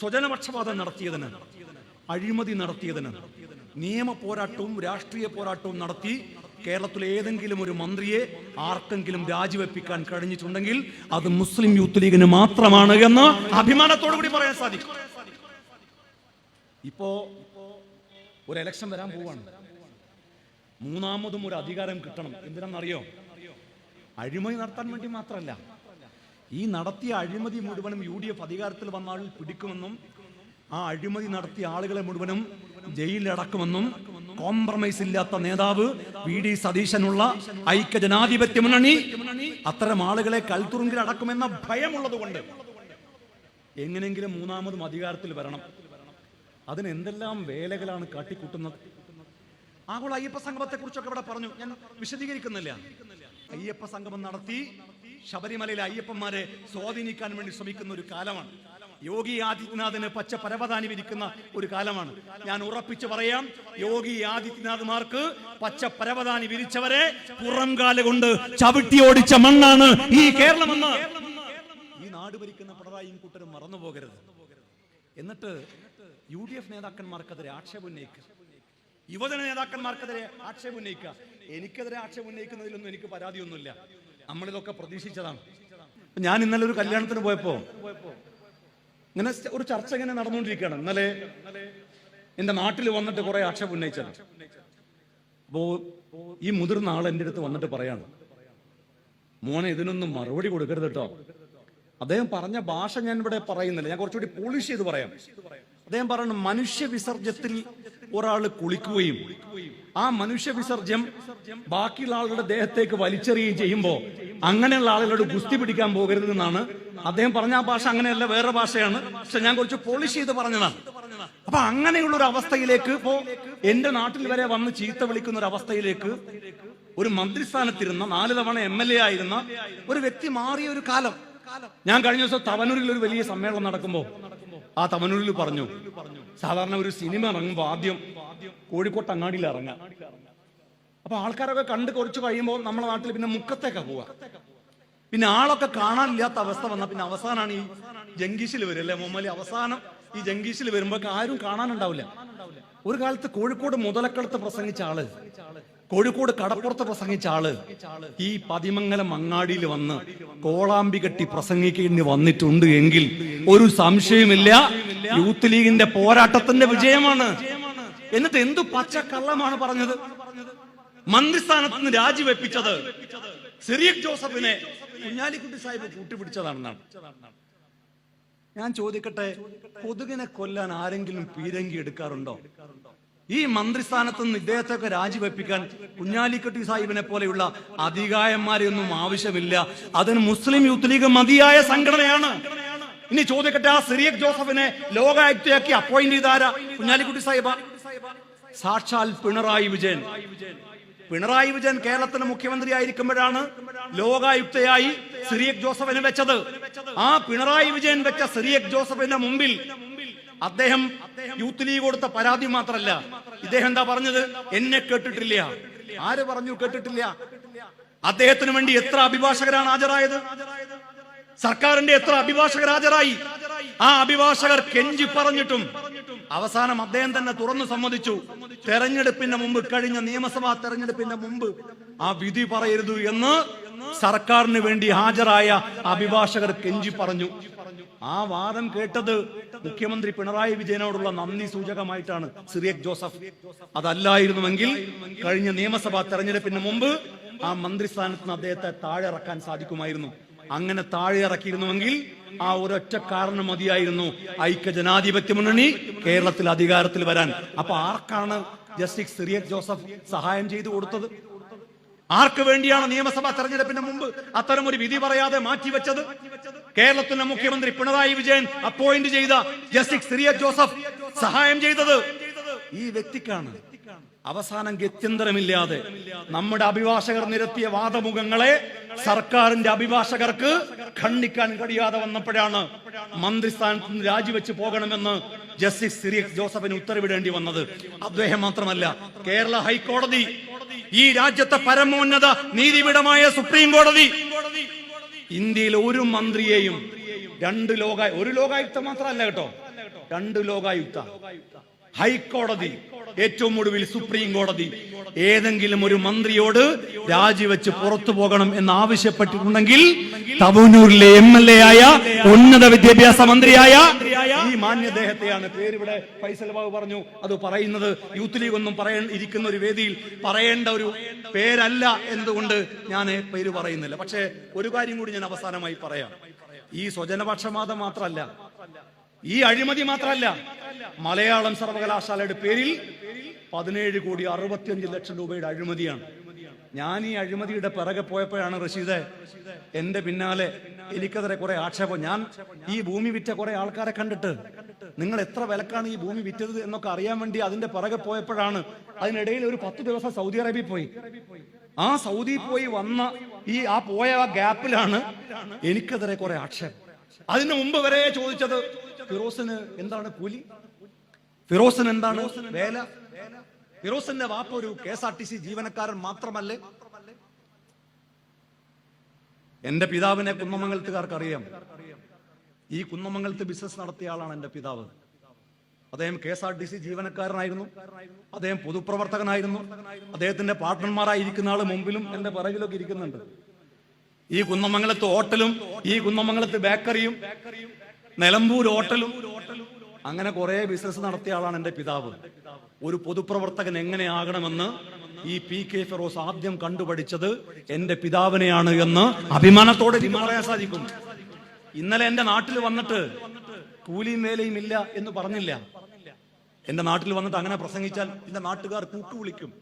സ്വജനപക്ഷപാതം നടത്തിയതിന് അഴിമതി നടത്തിയതിന് നിയമ പോരാട്ടവും രാഷ്ട്രീയ പോരാട്ടവും നടത്തി കേരളത്തിലെ ഏതെങ്കിലും ഒരു മന്ത്രിയെ ആർക്കെങ്കിലും രാജിവെപ്പിക്കാൻ കഴിഞ്ഞിട്ടുണ്ടെങ്കിൽ അത് മുസ്ലിം യൂത്ത് ലീഗിന് മാത്രമാണ് എന്ന് അഭിമാനത്തോടു കൂടി പറയാൻ സാധിക്കും. ഇപ്പോ ഒരു എലക്ഷൻ വരാൻ പോവാണ്. മൂന്നാമതും ഒരു അധികാരം കിട്ടണം. എന്തിനാണെന്നറിയോ? അഴിമതി നടത്താൻ വേണ്ടി മാത്രമല്ല. ഈ നടത്തിയ അഴിമതി മുഴുവനും യു ഡി എഫ് അധികാരത്തിൽ വന്നാൽ പിടിക്കുമെന്നും ആ അഴിമതി നടത്തിയ ആളുകളെ മുഴുവനും ജയിലിലടക്കുമെന്നും കോംപ്രമൈസ് ഇല്ലാത്ത നേതാവ് വി ഡി സതീശനുള്ള ഐക്യ ജനാധിപത്യ മുന്നണി അത്തരം ആളുകളെ കൽത്തുറുങ്കിൽ അടക്കുമെന്ന ഭയമുള്ളത് കൊണ്ട് എങ്ങനെങ്കിലും മൂന്നാമതും അധികാരത്തിൽ വരണം. അതിനെന്തെല്ലാം വേലകളാണ് കാട്ടിക്കൂട്ടുന്നത്? ആഗോള അയ്യപ്പ സംഗമത്തെ കുറിച്ചൊക്കെ ഇവിടെ പറഞ്ഞു. ഞാൻ വിശദീകരിക്കുന്നില്ല. അയ്യപ്പ സംഗമം നടത്തി ശബരിമലയിലെ അയ്യപ്പന്മാരെ സ്വാധീനിക്കാൻ വേണ്ടി ശ്രമിക്കുന്ന ഒരു കാലമാണ്. യോഗി ആദിത്യനാഥിന് പച്ച പരവതാനി വിരിക്കുന്ന ഒരു കാലമാണ്. ഞാൻ ഉറപ്പിച്ചു പറയാം യോഗി ആദിത്യനാഥ്മാർക്ക് പച്ച പരവതാനി വിരിച്ചവരെ പുറംകാല കൊണ്ട് ചവിട്ടി ഓടിച്ച മണ്ണാണ് ഈ കേരളമെന്ന്. ഈ നാട് ഭരിക്കുന്ന പിണറായിയും കൂട്ടരും മറന്നു പോകരുത്. എന്നിട്ട് യു ഡി എഫ് നേതാക്കന്മാർക്കെതിരെ ആക്ഷേപം ഉന്നയിക്കുക യുവജന നേതാക്കന്മാർക്കെതിരെ ആക്ഷേപം ഉന്നയിക്കുക. എനിക്കെതിരെ ആക്ഷേപം ഉന്നയിക്കുന്നതിലൊന്നും എനിക്ക് പരാതിയൊന്നുമില്ല. നമ്മളിതൊക്കെ പ്രതീക്ഷിച്ചതാണ്. ഞാൻ ഇന്നലെ ഒരു കല്യാണത്തിന് പോയപ്പോ ഇങ്ങനെ ഒരു ചർച്ച ഇങ്ങനെ നടന്നുകൊണ്ടിരിക്കുകയാണ്. ഇന്നലെ എന്റെ നാട്ടിൽ വന്നിട്ട് കുറെ ആക്ഷേപം ഉന്നയിച്ചത്. അപ്പോ ഈ മുതിർന്ന ആൾ എന്റെ അടുത്ത് വന്നിട്ട് പറയാണ് മോനെ ഇതിനൊന്നും മറുപടി കൊടുക്കരുത് കേട്ടോ അദ്ദേഹം പറഞ്ഞ ഭാഷ ഞാൻ ഇവിടെ പറയുന്നില്ല. ഞാൻ കുറച്ചുകൂടി പോളിഷ് ചെയ്ത് പറയാം. അദ്ദേഹം പറയുന്നു മനുഷ്യ വിസർജ്യത്തിൽ ഒരാൾ കുളിക്കുകയും ആ മനുഷ്യ വിസർജ്യം ബാക്കിയുള്ള ആളുകളുടെ ദേഹത്തേക്ക് വലിച്ചെറിയുകയും ചെയ്യുമ്പോൾ അങ്ങനെയുള്ള ആളുകളോട് ഗുസ്തി പിടിക്കാൻ പോകരുത് എന്നാണ് അദ്ദേഹം പറഞ്ഞ ആ ഭാഷ അങ്ങനെയല്ല വേറെ ഭാഷയാണ്. പക്ഷെ ഞാൻ കുറച്ച് പോളിഷ് ചെയ്ത് പറഞ്ഞതാണ്. അപ്പൊ അങ്ങനെയുള്ള ഒരു അവസ്ഥയിലേക്ക് ഇപ്പോ എന്റെ നാട്ടിൽ വരെ വന്ന് ചീത്ത വിളിക്കുന്ന ഒരു അവസ്ഥയിലേക്ക് ഒരു മന്ത്രിസ്ഥാനത്തിരുന്ന നാല് തവണ എം എൽ എ ആയിരുന്ന ഒരു വ്യക്തി മാറിയ ഒരു കാലം. ഞാൻ കഴിഞ്ഞ ദിവസം തവനൂരിൽ ഒരു വലിയ സമ്മേളനം നടക്കുമ്പോൾ ആ തമനൂരിൽ പറഞ്ഞു സാധാരണ ഒരു സിനിമ ഇറങ്ങുമ്പോൾ ആദ്യം കോഴിക്കോട്ട് അങ്ങാടിയിൽ ഇറങ്ങാം. അപ്പൊ ആൾക്കാരൊക്കെ കണ്ട് കുറച്ച് കഴിയുമ്പോൾ നമ്മുടെ നാട്ടിൽ പിന്നെ മുക്കത്തേക്കാ പോവാ. പിന്നെ ആളൊക്കെ കാണാനില്ലാത്ത അവസ്ഥ വന്ന പിന്നെ അവസാനാണ് ഈ ജംഗീഷിൽ വരും അല്ലെ മുമ്മലി അവസാനം ഈ ജംഗീഷിൽ വരുമ്പോ ആരും കാണാനുണ്ടാവില്ല. ഒരു കാലത്ത് കോഴിക്കോട് മുതലക്കളത്ത് പ്രസംഗിച്ച ആൾ കോഴിക്കോട് കടപ്പുറത്ത് പ്രസംഗിച്ച ആൾ ഈ പതിമംഗലം അങ്ങാടിയിൽ വന്ന് കോളാമ്പി കെട്ടി പ്രസംഗിക്കേണ്ടി വന്നിട്ടുണ്ട് എങ്കിൽ ഒരു സംശയമില്ല യൂത്ത് ലീഗിന്റെ പോരാട്ടത്തിന്റെ വിജയമാണ്. എന്നിട്ട് എന്തു പച്ചക്കള്ളമാണ് പറഞ്ഞത്? മന്ത്രിസ്ഥാനത്ത് നിന്ന് രാജിവെപ്പിച്ചത് സിറിയക് ജോസഫിനെ കുഞ്ഞാലിക്കുട്ടി സാഹിബ് കൂട്ടിപ്പിടിച്ചതാണെന്നാണ്. ഞാൻ ചോദിക്കട്ടെ കൊതുകിനെ കൊല്ലാൻ ആരെങ്കിലും പീരങ്കി എടുക്കാറുണ്ടോ? ഈ മന്ത്രിസ്ഥാനത്ത് നിന്ന് ഇദ്ദേഹത്തെയൊക്കെ രാജിവെപ്പിക്കാൻ കുഞ്ഞാലിക്കുട്ടി സാഹിബിനെ പോലെയുള്ള അധികായന്മാരെയൊന്നും ആവശ്യമില്ല. അതിന് മുസ്ലിം യൂത്ത് ലീഗ് മതിയായ സംഘടനയാണ്. ഇനി ചോദിക്കട്ടെ ആ സിറിയക് ജോസഫിനെ ലോകായുക്തയാക്കി അപ്പോയിന്റ് ചെയ്താരാ? കുഞ്ഞാലിക്കുട്ടി സാഹിബ. സാക്ഷാൽ പിണറായി വിജയൻ. പിണറായി വിജയൻ കേരളത്തിന് മുഖ്യമന്ത്രി ആയിരിക്കുമ്പോഴാണ് ലോകായുക്തയായി സിറിയക് ജോസഫിനെ വെച്ചത്. ആ പിണറായി വിജയൻ വെച്ച സിറിയക് ജോസഫിന്റെ മുമ്പിൽ അദ്ദേഹം യൂത്ത് ലീഗ് കൊടുത്ത പരാതി മാത്രല്ല ഇദ്ദേഹം എന്താ പറഞ്ഞത്? എന്നെ കേട്ടിട്ടില്ല. ആര് പറഞ്ഞു കേട്ടിട്ടില്ല? അദ്ദേഹത്തിന് വേണ്ടി എത്ര അഭിഭാഷകരാണ് ഹാജരായത്? സർക്കാരിന്റെ എത്ര അഭിഭാഷകർ ഹാജരായി? ആ അഭിഭാഷകർ കെഞ്ചി പറഞ്ഞിട്ടും അവസാനം അദ്ദേഹം തന്നെ തുറന്നു സമ്മതിച്ചു. തെരഞ്ഞെടുപ്പിന്റെ മുമ്പ് കഴിഞ്ഞ നിയമസഭാ തെരഞ്ഞെടുപ്പിന്റെ മുമ്പ് ആ വിധി പറയരുത് എന്ന് സർക്കാരിന് വേണ്ടി ഹാജരായ അഭിഭാഷകർ കെഞ്ചി പറഞ്ഞു. ആ വാദം കേട്ടത് മുഖ്യമന്ത്രി പിണറായി വിജയനോടുള്ള നന്ദി സൂചകമായിട്ടാണ് സിറിയക് ജോസഫ്. അതല്ലായിരുന്നുവെങ്കിൽ കഴിഞ്ഞ നിയമസഭാ തെരഞ്ഞെടുപ്പിന് മുമ്പ് ആ മന്ത്രിസ്ഥാനത്ത് നിന്ന് അദ്ദേഹത്തെ താഴെ ഇറക്കാൻ സാധിക്കുമായിരുന്നു. അങ്ങനെ താഴെ ഇറക്കിയിരുന്നുവെങ്കിൽ ആ ഒരൊറ്റ കാരണം മതിയായിരുന്നു. ഐക്യ ജനാധിപത്യ മുന്നണി കേരളത്തിൽ അധികാരത്തിൽ വരാൻ. അപ്പൊ ആർക്കാണ് ജസ്റ്റിസ് സിറിയക് ജോസഫ് സഹായം ചെയ്തു കൊടുത്തത്? ആർക്ക് വേണ്ടിയാണ് നിയമസഭാ തെരഞ്ഞെടുപ്പിന് മുമ്പ് അത്തരം ഒരു വിധി പറയാതെ മാറ്റിവെച്ചത്? കേരളത്തിന്റെ മുഖ്യമന്ത്രി പിണറായി വിജയൻ അപ്പോയിന്റ് ചെയ്ത ജസ്റ്റിസ് സിറിയ ജോസഫ് സഹായം ചെയ്തത്? ഈ വ്യക്തിക്കാണ്. അവസാനം ഗത്യന്തരമില്ലാതെ നമ്മുടെ അഭിഭാഷകർ നിരത്തിയ വാദമുഖങ്ങളെ സർക്കാരിന്റെ അഭിഭാഷകർക്ക് ഖണ്ഡിക്കാൻ കഴിയാതെ വന്നപ്പോഴാണ് മന്ത്രിസ്ഥാനത്ത് നിന്ന് രാജിവെച്ച് പോകണമെന്ന് ജസ്റ്റിസ് സിറിയക് ജോസഫിന് ഉത്തരവിടേണ്ടി വന്നത്. അദ്ദേഹം മാത്രമല്ല കേരള ഹൈക്കോടതി ഈ രാജ്യത്തെ പരമോന്നത നീതിപീഠമായ സുപ്രീം കോടതി ഇന്ത്യയിലെ ഒരു മന്ത്രിയെയും രണ്ട് ലോക ഒരു ലോകായുക്ത മാത്രമല്ല കേട്ടോ. രണ്ട് ലോകായുക്ത. ഹൈക്കോടതി ഏറ്റവും ഒടുവിൽ സുപ്രീം കോടതി ഏതെങ്കിലും ഒരു മന്ത്രിയോട് രാജിവെച്ച് പുറത്തു പോകണം എന്ന് ആവശ്യപ്പെട്ടിട്ടുണ്ടെങ്കിൽ തവനൂരിലെ എം എൽ എ ആയ ഉന്നത വിദ്യാഭ്യാസ മന്ത്രിയായ ഈ മാന്യദേഹത്തെയാണ് പേരിവിടെ ഫൈസൽ ബാബു പറഞ്ഞു. അത് പറയുന്നത് യൂത്ത് ലീഗ് ഒന്നും പറയാൻ ഇരിക്കുന്ന ഒരു വേദിയിൽ പറയേണ്ട ഒരു പേരല്ല എന്നതുകൊണ്ട് ഞാൻ പേര് പറയുന്നില്ല. പക്ഷേ ഒരു കാര്യം കൂടി ഞാൻ അവസാനമായി പറയാം. ഈ സ്വജനപക്ഷപാതം മാത്രമല്ല ഈ അഴിമതി മാത്രമല്ല മലയാളം സർവകലാശാലയുടെ പേരിൽ പതിനേഴ് കോടി അറുപത്തിയഞ്ച് ലക്ഷം രൂപയുടെ അഴിമതിയാണ്. ഞാൻ ഈ അഴിമതിയുടെ പിറകെ പോയപ്പോഴാണ് റഷീദ് എന്റെ പിന്നാലെ എനിക്കെതിരെ കുറെ ആക്ഷേപം. ഞാൻ ഈ ഭൂമി വിറ്റ കുറെ ആൾക്കാരെ കണ്ടിട്ട് നിങ്ങൾ എത്ര വിലക്കാണ് ഈ ഭൂമി വിറ്റത് എന്നൊക്കെ അറിയാൻ വേണ്ടി അതിന്റെ പിറകെ പോയപ്പോഴാണ് അതിനിടയിൽ ഒരു പത്ത് ദിവസം സൗദി അറേബ്യ പോയി. ആ സൗദി പോയി വന്ന ഈ ആ പോയ ആ ഗ്യാപ്പിലാണ് എനിക്കെതിരെ കുറെ ആക്ഷേപം. അതിനു മുമ്പ് വരെ ചോദിച്ചത് ഫിറോസിന് എന്താണ് കൂലി? ഫിറോസിന് എന്താണ് വേല? ഫിറോസിന്റെ വാപ്പ ഒരു K S R T C ജീവനക്കാരൻ മാത്രമല്ലേ? എന്റെ പിതാവിനെ കുന്നമംഗലത്തുകാർക്ക് അറിയാം ഈ കുന്നമംഗലത്ത് ബിസിനസ് നടത്തിയ ആളാണ് എന്റെ പിതാവ്. അദ്ദേഹം K S R T C ജീവനക്കാരനായിരുന്നു. അദ്ദേഹം പൊതുപ്രവർത്തകനായിരുന്നു. അദ്ദേഹത്തിന്റെ പാർട്ട്ണർമാരായിരിക്കുന്ന ആൾ മുമ്പിലും എന്റെ പിറകിലൊക്കെ ഇരിക്കുന്നുണ്ട്. ഈ കുന്നമംഗലത്ത് ഹോട്ടലും ഈ കുന്നമംഗലത്ത് ബേക്കറിയും നിലമ്പൂർ ഹോട്ടലും അങ്ങനെ കുറെ ബിസിനസ് നടത്തിയ ആളാണ് എന്റെ പിതാവ്. ഒരു പൊതുപ്രവർത്തകൻ എങ്ങനെയാകണമെന്ന് ഈ പി കെ ഫെറോസ് ആദ്യം കണ്ടുപഠിച്ചത് എന്റെ പിതാവിനെയാണ് എന്ന് അഭിമാനത്തോടെ പറയാൻ സാധിക്കും. ഇന്നലെ എന്റെ നാട്ടിൽ വന്നിട്ട് കൂലിയും വേലയും ഇല്ല എന്ന് പറഞ്ഞില്ല. എന്റെ നാട്ടിൽ വന്നിട്ട് അങ്ങനെ പ്രസംഗിച്ചാൽ എന്റെ നാട്ടുകാർ കൂട്ടുവിളിക്കും.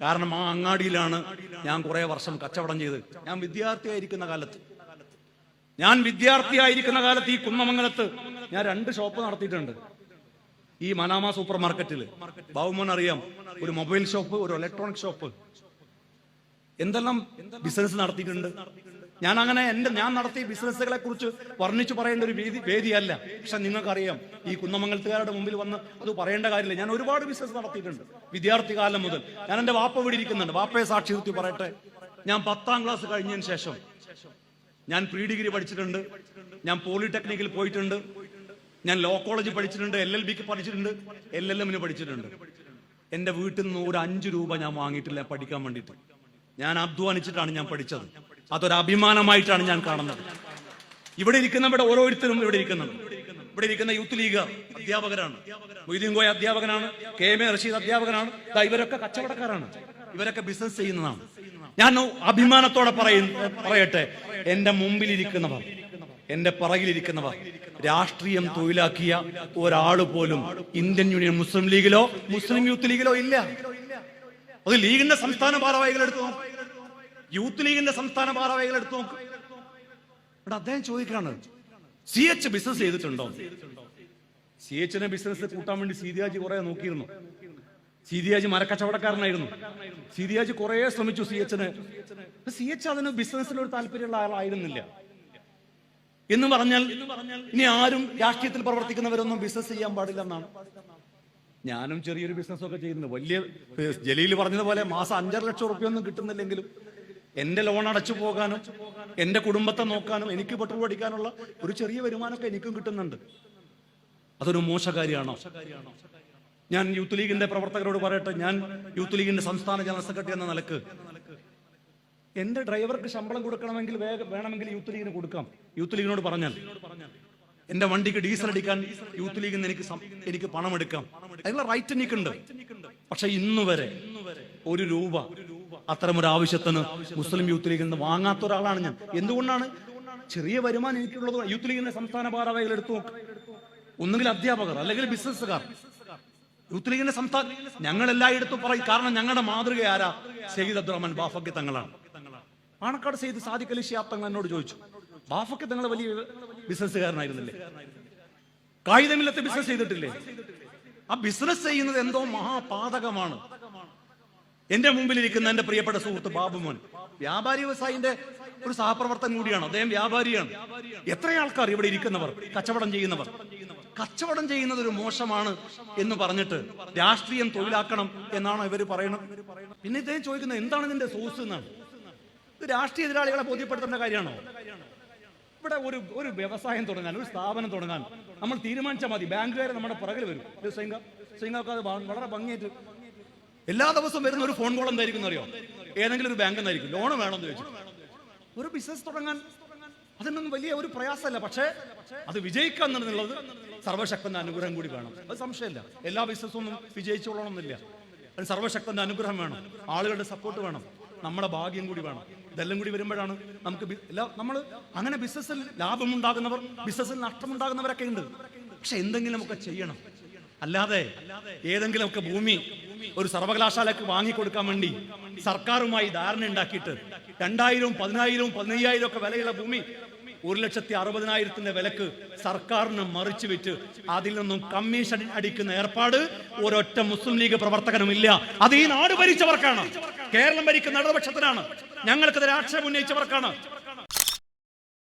കാരണം ആ അങ്ങാടിയിലാണ് ഞാൻ കുറെ വർഷം കച്ചവടം ചെയ്ത്. ഞാൻ വിദ്യാർത്ഥിയായിരിക്കുന്ന കാലത്ത് ഞാൻ വിദ്യാർത്ഥിയായിരിക്കുന്ന കാലത്ത് ഈ കുന്നമംഗലത്ത് ഞാൻ രണ്ട് ഷോപ്പ് നടത്തിയിട്ടുണ്ട്. ഈ മനാമ സൂപ്പർ മാർക്കറ്റിൽ ബാബുമോൻ അറിയാം ഒരു മൊബൈൽ ഷോപ്പ് ഒരു ഇലക്ട്രോണിക് ഷോപ്പ് എന്തെല്ലാം ബിസിനസ് നടത്തിയിട്ടുണ്ട്? ഞാൻ അങ്ങനെ എന്റെ ഞാൻ നടത്തിയ ബിസിനസ്സുകളെ കുറിച്ച് വർണിച്ചു പറയേണ്ട ഒരു വേദി വേദിയല്ല. പക്ഷെ നിങ്ങൾക്കറിയാം ഈ കുന്നമംഗലത്തുകാരുടെ മുമ്പിൽ വന്ന് അത് പറയേണ്ട കാര്യമില്ല. ഞാൻ ഒരുപാട് ബിസിനസ് നടത്തിയിട്ടുണ്ട്. വിദ്യാർത്ഥി കാലം മുതൽ. ഞാൻ എന്റെ വാപ്പ ഇവിടെ ഇരിക്കുന്നുണ്ട്. വാപ്പയെ സാക്ഷി നിർത്തി പറയട്ടെ. ഞാൻ പത്താം ക്ലാസ് കഴിഞ്ഞതിന് ശേഷം ഞാൻ പ്രീ ഡിഗ്രി പഠിച്ചിട്ടുണ്ട്. ഞാൻ പോളിടെക്നിക്കിൽ പോയിട്ടുണ്ട്. ഞാൻ ലോ കോളേജ് പഠിച്ചിട്ടുണ്ട് എൽ എൽ ബിക്ക് പഠിച്ചിട്ടുണ്ട് എൽ എൽ എമ്മിന് പഠിച്ചിട്ടുണ്ട്. എന്റെ വീട്ടിൽ നിന്ന് ഒരു അഞ്ച് രൂപ ഞാൻ വാങ്ങിയിട്ടില്ല പഠിക്കാൻ വേണ്ടിയിട്ട്. ഞാൻ അധ്വാനിച്ചിട്ടാണ് ഞാൻ പഠിച്ചത്. അതൊരു അഭിമാനമായിട്ടാണ് ഞാൻ കാണുന്നത്. ഇവിടെ ഇരിക്കുന്ന ഇരിക്കുന്നവരുടെ ഓരോരുത്തരും ഇവിടെ ഇരിക്കുന്നുണ്ട് ഇവിടെ ഇരിക്കുന്ന യൂത്ത് ലീഗ് അധ്യാപകരാണ്. മൊയ്തീൻ കോയ അധ്യാപകനാണ്. കെ എം എ റഷീദ് അധ്യാപകനാണ്. ഇവരൊക്കെ കച്ചവടക്കാരാണ്. ഇവരൊക്കെ ബിസിനസ് ചെയ്യുന്നതാണ്. ഞാൻ അഭിമാനത്തോടെ പറയും പറയട്ടെ എന്റെ മുമ്പിലിരിക്കുന്നവർ എന്റെ പിറകിലിരിക്കുന്നവർ രാഷ്ട്രീയം തൊഴിലാക്കിയ ഒരാൾ പോലും ഇന്ത്യൻ യൂണിയൻ മുസ്ലിം ലീഗിലോ മുസ്ലിം യൂത്ത് ലീഗിലോ ഇല്ല. അത് ലീഗിന്റെ സംസ്ഥാന ഭാരവാഹികൾ എടുത്തു നോക്ക്. യൂത്ത് ലീഗിന്റെ സംസ്ഥാന ഭാരവാഹികൾ എടുത്തു നോക്ക്. ഇവിടെ അദ്ദേഹം ചോദിക്കാണ് സി എച്ച് ബിസിനസ് ചെയ്തിട്ടുണ്ടോ? സി എച്ചിനെ ബിസിനസ് കൂട്ടാൻ വേണ്ടി സീതിയാജി കുറെ നോക്കിയിരുന്നു. സീതിയാജി മരക്കച്ചവടക്കാരനായിരുന്നു. സീതിയാജി കുറേ ശ്രമിച്ചു സി എച്ചിന് സി എച്ച് അതിന് ബിസിനസ്സിൽ ഒരു താല്പര്യമുള്ള ആളായിരുന്നില്ല. എന്ന് പറഞ്ഞാൽ ഇനി ആരും രാഷ്ട്രീയത്തിൽ പ്രവർത്തിക്കുന്നവരൊന്നും ബിസിനസ് ചെയ്യാൻ പാടില്ല എന്നാണ്. ഞാനും ചെറിയൊരു ബിസിനസ് ഒക്കെ ചെയ്യുന്നു. വലിയ ജലീൽ പറഞ്ഞതുപോലെ മാസം അഞ്ചര ലക്ഷം റുപ്യ ഒന്നും കിട്ടുന്നില്ലെങ്കിലും എന്റെ ലോൺ അടച്ചു പോകാനും എന്റെ കുടുംബത്തെ നോക്കാനും എനിക്ക് പെട്രോൾ അടിക്കാനുള്ള ഒരു ചെറിയ വരുമാനമൊക്കെ എനിക്കും കിട്ടുന്നുണ്ട്. അതൊരു മോശകാരിയാണോ? ഞാൻ യൂത്ത് ലീഗിന്റെ പ്രവർത്തകരോട് പറയട്ടെ. ഞാൻ യൂത്ത് ലീഗിന്റെ സംസ്ഥാന ജനറൽ സെക്രട്ടറി എന്ന നിലയ്ക്ക്. എന്റെ ഡ്രൈവർക്ക് ശമ്പളം കൊടുക്കണമെങ്കിൽ വേണമെങ്കിൽ യൂത്ത് ലീഗിന് കൊടുക്കാം. യൂത്ത് ലീഗിനോട് പറഞ്ഞാൽ എന്റെ വണ്ടിക്ക് ഡീസൽ അടിക്കാൻ യൂത്ത് ലീഗിൽ നിന്ന് എനിക്ക് എനിക്ക് പണം എടുക്കാം അതിനുള്ള റൈറ്റ് എനിക്കുണ്ട്. പക്ഷെ ഇന്ന് വരെ ഒരു രൂപ അത്തരം ഒരു ആവശ്യത്തിന് മുസ്ലിം യൂത്ത് ലീഗിൽ നിന്ന് വാങ്ങാത്ത ഒരാളാണ് ഞാൻ. എന്തുകൊണ്ടാണ്? ചെറിയ വരുമാനം എനിക്കുള്ളത് യൂത്ത് ലീഗിന്റെ സംസ്ഥാന ഭാരവാഹികൾ എടുത്തു ഒന്നുകിൽ അധ്യാപകർ അല്ലെങ്കിൽ ബിസിനസ്സുകാർ യൂത്ത് ലീഗിന്റെ സംസ്ഥാന ഞങ്ങൾ എല്ലായിടത്തും പറയും. കാരണം ഞങ്ങളുടെ മാതൃക ആരാ? സെയ്ദ് അബ്ദുറഹ്മാൻ ബാഫക്കി തങ്ങളാണ്. പാണക്കാട് സെയ്ദ് സാദിഖ് അലി ഷിയാബ് തങ്ങൾ എന്നോട് ചോദിച്ചു. ബാഫക്കി തങ്ങൾ വലിയ ബിസിനസ്സുകാരനായിരുന്നില്ലേ? കായികമില്ലത്തെ ബിസിനസ് ചെയ്തിട്ടില്ലേ? ആ ബിസിനസ് ചെയ്യുന്നത് എന്തോ മഹാപാതകമാണ്. എന്റെ മുമ്പിൽ ഇരിക്കുന്ന എന്റെ പ്രിയപ്പെട്ട സുഹൃത്ത് ബാബു മോൻ വ്യാപാരി വ്യവസായിന്റെ ഒരു സഹപ്രവർത്തകൻ കൂടിയാണ്. അദ്ദേഹം വ്യാപാരിയാണ്. എത്ര ആൾക്കാർ ഇവിടെ ഇരിക്കുന്നവർ കച്ചവടം ചെയ്യുന്നവർ? കച്ചവടം ചെയ്യുന്നത് ഒരു മോശമാണ് എന്ന് പറഞ്ഞിട്ട് രാഷ്ട്രീയം തൊഴിലാക്കണം എന്നാണ് ഇവർ പറയുന്നത്. പിന്നെ ഇദ്ദേഹം ചോദിക്കുന്നത് എന്താണ് ഇതിന്റെ സോഴ്സ് എന്നാണ്. ഇത് രാഷ്ട്രീയ എതിരാളികളെ ബോധ്യപ്പെടുത്തേണ്ട കാര്യമാണോ? ഇവിടെ ഒരു ഒരു വ്യവസായം തുടങ്ങാൻ ഒരു സ്ഥാപനം തുടങ്ങാൻ നമ്മൾ തീരുമാനിച്ചാൽ മതി. ബാങ്കുകാരെ നമ്മുടെ പുറകിൽ വരും. സിംഗ സൈങ്ങൾക്ക് അത് വളരെ ഭംഗിയായിട്ട് എല്ലാ ദിവസവും വരുന്ന ഒരു ഫോൺ കോൾ എന്തായിരിക്കും അറിയോ ഏതെങ്കിലും ഒരു ബാങ്ക് എന്നായിരിക്കും ലോൺ വേണമെന്ന് ചോദിച്ചു. ഒരു ബിസിനസ് തുടങ്ങാൻ അതിനൊന്നും വലിയ ഒരു പ്രയാസമല്ല. പക്ഷേ അത് വിജയിക്കുക എന്നുള്ളത് സർവശക്തന്റെ അനുഗ്രഹം കൂടി വേണം. അത് സംശയമില്ല. എല്ലാ ബിസിനസ്സും ഒന്നും വിജയിച്ചോളണമെന്നില്ല അതിന് സർവശക്തന്റെ അനുഗ്രഹം വേണം. ആളുകളുടെ സപ്പോർട്ട് വേണം. നമ്മുടെ ഭാഗ്യം കൂടി വേണം. ഇതെല്ലാം കൂടി വരുമ്പോഴാണ് നമുക്ക് നമ്മൾ അങ്ങനെ ബിസിനസ്സിൽ ലാഭമുണ്ടാകുന്നവർ ബിസിനസ്സിൽ നഷ്ടമുണ്ടാകുന്നവരൊക്കെ ഉണ്ട്. പക്ഷെ എന്തെങ്കിലുമൊക്കെ ചെയ്യണം. അല്ലാതെ ഏതെങ്കിലുമൊക്കെ ഭൂമി ഒരു സർവകലാശാലക്ക് വാങ്ങിക്കൊടുക്കാൻ വേണ്ടി സർക്കാരുമായി ധാരണ ഉണ്ടാക്കിയിട്ട് രണ്ടായിരവും പതിനായിരവും പതിനയ്യായിരം ഒക്കെ വിലയുള്ള ഭൂമി ഒരു ലക്ഷത്തി അറുപതിനായിരത്തിന്റെ വിലക്ക് സർക്കാരിന് മറിച്ചു വിറ്റ് അതിൽ നിന്നും കമ്മീഷൻ അടിക്കുന്ന ഏർപ്പാട് ഒരൊറ്റ മുസ്ലിം ലീഗ് പ്രവർത്തകനും ഇല്ല അത് ഈ നാട് ഭരിച്ചവർക്കാണ്. കേരളം ഭരിക്കുന്ന ഇടതുപക്ഷത്തിനാണ്. ഞങ്ങൾക്കത് ആക്ഷേപം ഉന്നയിച്ചവർക്കാണ്.